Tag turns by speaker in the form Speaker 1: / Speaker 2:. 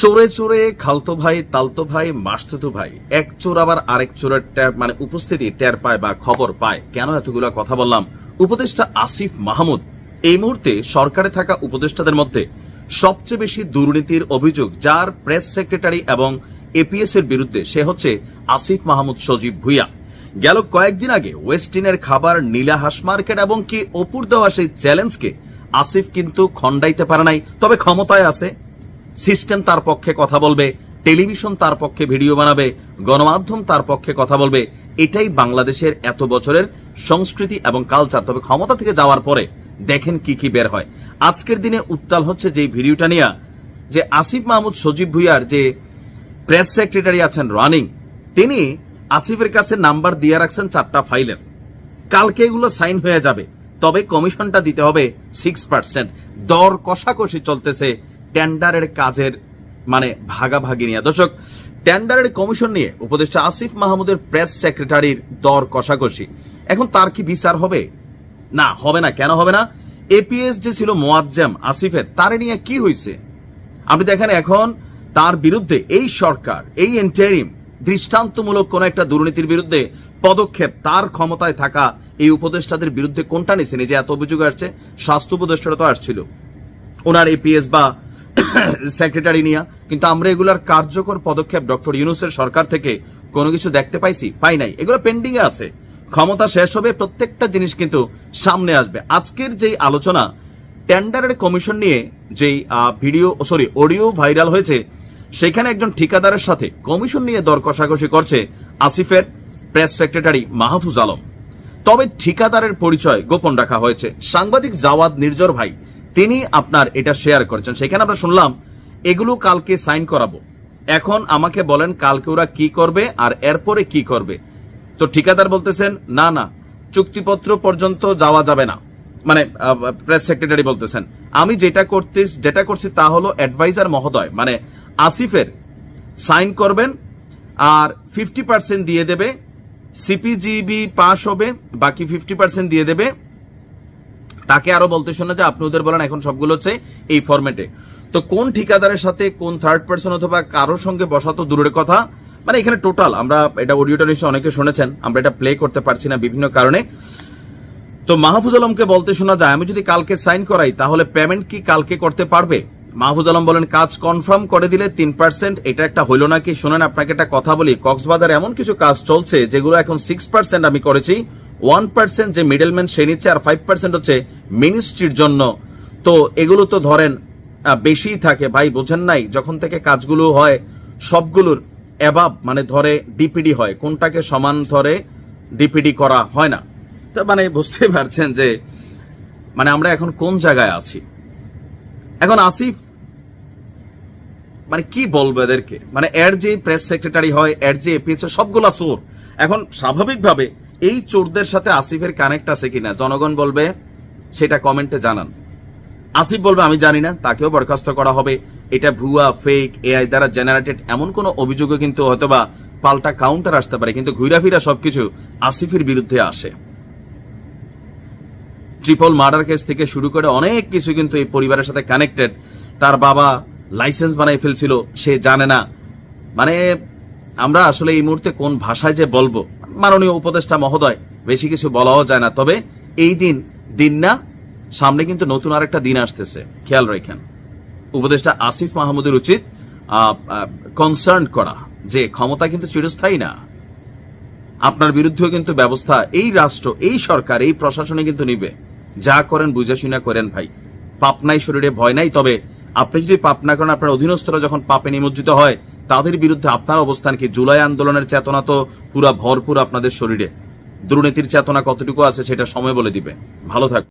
Speaker 1: চোরে চোরে, খালতো ভাই, তালতো ভাই, মাসতুতো ভাই। এক চোর আবার আরেক চোরের মানে উপস্থিতি টের পায় বা খবর পায়। কেন এতগুলো কথা বললাম? উপদেষ্টা আসিফ মাহমুদ এই মুহূর্তে সরকারে থাকা উপদেষ্টাদের মধ্যে সবচেয়ে বেশি দুর্নীতির অভিযোগ, যার প্রেস সেক্রেটারি এবং এপিএস এর বিরুদ্ধে সে হচ্ছে আসিফ মাহমুদ সজীব ভুইয়া। গেল কয়েকদিন আগে ওয়েস্টিনের খাবার নীলা হাঁস মার্কেট এবং কি অপুর দেওয়া সেই চ্যালেঞ্জকে আসিফ কিন্তু খণ্ডাইতে পারে নাই, তবে ক্ষমতায় আছে। সিস্টেম তার পক্ষে কথা বলবে, টেলিভিশন তার পক্ষে ভিডিও বানাবে, গণমাধ্যম তার পক্ষে কথা বলবে, এটাই বাংলাদেশের এত বছরের সংস্কৃতি এবং কালচার তবে ক্ষমতা থেকে যাওয়ার পরে দেখেন কি কি বের হয়। আজকের দিনে উত্তাল হচ্ছে যে ভিডিওটা নিয়ে, যে আসিফ মাহমুদ, সজীব ভুইয়ার যে প্রেস সেক্রেটারি আছেন রানিং তিনি আসিফের কাছে নাম্বার দিয়ে রাখছেন চারটা ফাইলের কালকে এগুলো সাইন হয়ে যাবে, তবে কমিশনটা দিতে হবে সিক্স পার্সেন্ট দর কষাকষি চলতেছে টেন্ডারের কাজের মানে ভাগাভাগি নিয়ে। দর্শক, টেন্ডারের কমিশন নিয়ে উপদেষ্টা আসিফ মাহমুদের প্রেস সেক্রেটারির দর কষাকষি। এখন তার কি বিচার হবে? না হবে না, কেন হবে না? এপিএস যে ছিল মোয়াজ্জেম আসিফের। তারে নিয়ে কি হয়েছে আপনি দেখেন এখন তার বিরুদ্ধে এই সরকার, এই এন্টারিম দৃষ্টান্তমূলক কোন একটা দুর্নীতির বিরুদ্ধে পদক্ষেপ তার ক্ষমতায় থাকা এই উপদেষ্টাদের বিরুদ্ধে কোনটা এই যে এত অভিযোগ আসছে, স্বাস্থ্য উপদেষ্টারা তো আসছিল। ওনার এপিএস বা সেক্রেটারি নিয়া, কিন্তু আমরা এগুলার কার্যকর পদক্ষেপ ডক্টর ইউনুসের সরকার থেকে কোনো কিছু দেখতে পাইছি, পাই নাই। এগুলো পেন্ডিং এ আছে। ক্ষমতা শেষ হবে, প্রত্যেকটা জিনিস কিন্তু সামনে আসবে। আজকের যেই আলোচনা, টেন্ডারের কমিশন নিয়ে যেই ভিডিও সরি, অডিও ভাইরাল হয়েছে, সেখানে একজন ঠিকাদারের সাথে কমিশন নিয়ে দর কষাকষি করছে আসিফের প্রেস সেক্রেটারি মাহফুজ আলম। তবে ঠিকাদারের পরিচয় গোপন রাখা হয়েছে। সাংবাদিক জাওয়াদ নির্জর ভাই তিনি আপনার এটা শেয়ার করেছেন। সেখানে আমরা শুনলাম, এগুলো কালকে সাইন করাবো। এখন আমাকে বলেন কালকে ওরা কি করবে আর এরপরে কি করবে। তো ঠিকাদার বলতেছেন, না না, চুক্তিপত্র পর্যন্ত যাওয়া যাবে না। মানে প্রেস সেক্রেটারি বলতেছেন, আমি যেটা করতে যেটা করছি তা হলো অ্যাডভাইজার মহোদয় মানে আসিফের সাইন করবেন আর ফিফটি পার্সেন্ট দিয়ে দেবে সিপিজিবি পাস হবে, বাকি ফিফটি পার্সেন্ট দিয়ে দেবে তাকে আরও বলতে শোনা যে আপনি ওদের বলেন, এখন সবগুলো হচ্ছে এই ফরম্যাটে তো কোন ঠিকাদারের সাথে কোন থার্ড পার্সন অথবা কারোর সঙ্গে বসা তো দূরের কথা? মানে এখানে টোটাল আমরা এটা অডিওটা নিশ্চয় অনেকে শুনেছেন, আমরা এটা প্লে করতে পারছি না বিভিন্ন কারণে। তো মাহফুজ আলমকে বলতে শোনা যায়, আমি যদি কালকে সাইন করাই, তাহলে পেমেন্ট কি কালকে করতে পারবে? মাহফুজ আলম বলেন, কাজ কনফার্ম করে দিলে তিন পার্সেন্ট এটা একটা হইল নাকি? শোনেন, আপনাকে একটা কথা বলি, কক্সবাজার এমন কিছু কাজ চলছে, যেগুলো এখন সিক্স পার্সেন্ট আমি করেছি। ওয়ান পার্সেন্ট যে মিডলম্যান সে নিচ্ছে আর ফাইভ পার্সেন্ট হচ্ছে মিনিস্ট্রির জন্য। তো এগুলো তো ধরেন বেশিই থাকে। ভাই, বোঝেন নাই, যখন থেকে কাজগুলো হয়, সবগুলোর অ্যাবাব মানে ধরে ডিপিডি হয়, কোনটাকে সমান ধরে ডিপিডি করা হয় না। তো মানে বুঝতেই পারছেন যে মানে আমরা এখন কোন জায়গায় আছি? এখন আসিফ মানে কি বলব এদেরকে? মানে এর যে প্রেস সেক্রেটারি হয়, এর যে এপিএস সবগুলা সোর এখন স্বাভাবিকভাবে এই চোরদের সাথে আসিফের কানেক্ট আছে কিনা জনগণ বলবে, সেটা কমেন্টে জানান। আসিফ বলবে, আমি জানি না, তাকেও বরখাস্ত করা হবে। এটা ভুয়া ফেক এআই দ্বারা জেনারেটেড এমন কোন অভিযোগও কিন্তু হয়তোবা পাল্টা কাউন্টার আসতে পারে, কিন্তু ঘুরাফিরা সবকিছু আসিফের বিরুদ্ধে আসে। ট্রিপল মার্ডার কেস থেকে শুরু করে অনেক কিছু কিন্তু এই পরিবারের সাথে কানেক্টেড তার বাবা লাইসেন্স বানাই ফেলছিল, সে জানে না। মানে আমরা আসলে এই মুহূর্তে কোন ভাষায় যে বলব মাননীয় উপদেষ্টা মহোদয়, বেশি কিছু বলাও যায় না। তবে এই দিন দিন না, সামনে কিন্তু নতুন আরেকটা দিন আসতেছে। খেয়াল রাখেন। উপদেষ্টা আসিফ মাহমুদের উচিত কনসার্ন করা যে ক্ষমতা কিন্তু চিরস্থায়ী না। আপনার বিরুদ্ধেও কিন্তু ব্যবস্থা এই রাষ্ট্র, এই সরকার, এই প্রশাসনে কিন্তু নিবে। যা করেন বুঝে শুনে করেন ভাই। পাপ নাই, শরীরে ভয় নাই, তবে আপনি যদি পাপ না করেন, আপনার অধীনস্থরা যখন পাপে নিমজ্জিত হয় তাদের বিরুদ্ধে আপনার অবস্থান কি? জুলাই আন্দোলনের চেতনা তো পুরা ভরপুর আপনাদের শরীরে। দুর্নীতির চেতনা কতটুকু আছে সেটা সময় বলে দিবে। ভালো থাক